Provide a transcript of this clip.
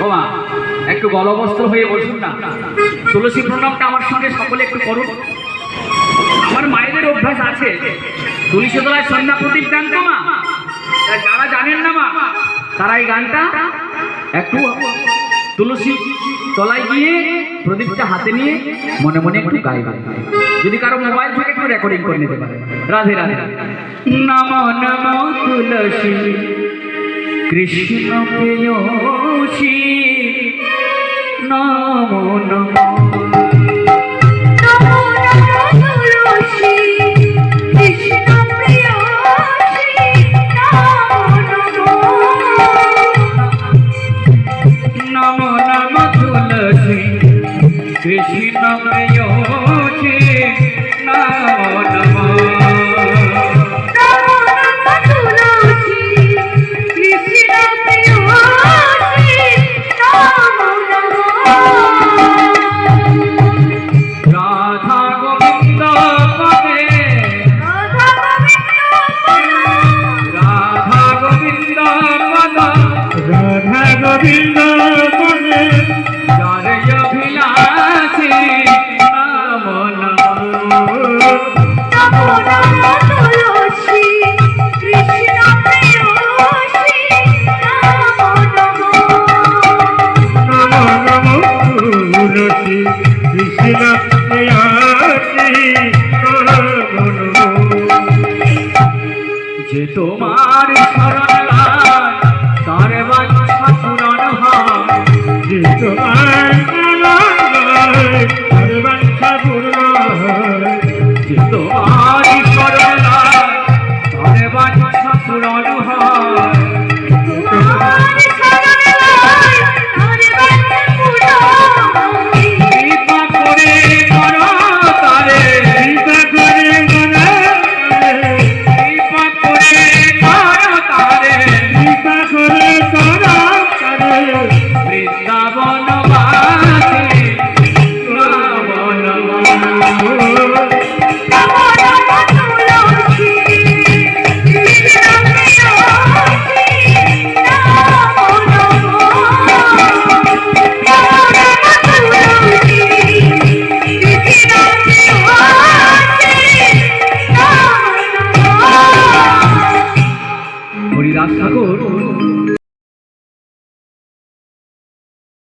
বাবা একটু গলবস্ত্র হয়ে বসুন না। তুলসী প্রণামটা আমার সঙ্গে সকলে একটু করুন। আমার মায়েদের অভ্যাস আছে। তুলসী তলায় সন্ধ্যা প্রদীপ গান তো মা। যারা জানেন না মা, তারা এই গানটা একটু তুলসী তলায় গিয়ে প্রদীপটা হাতে নিয়ে মনে মনে একটু গাইবে। যদি কারও মোবাইল থেকে একটু রেকর্ডিং করে নিতে পারে। রাধে রাধে। নম নম তুলসী। কৃষ্ণ প্রেয়সী নম। নম নম। নম তুলসী কৃষ্ণ প্রেয়সী কৃষ্ণ যে তোমার শরণ হরিদাস ঠাকুর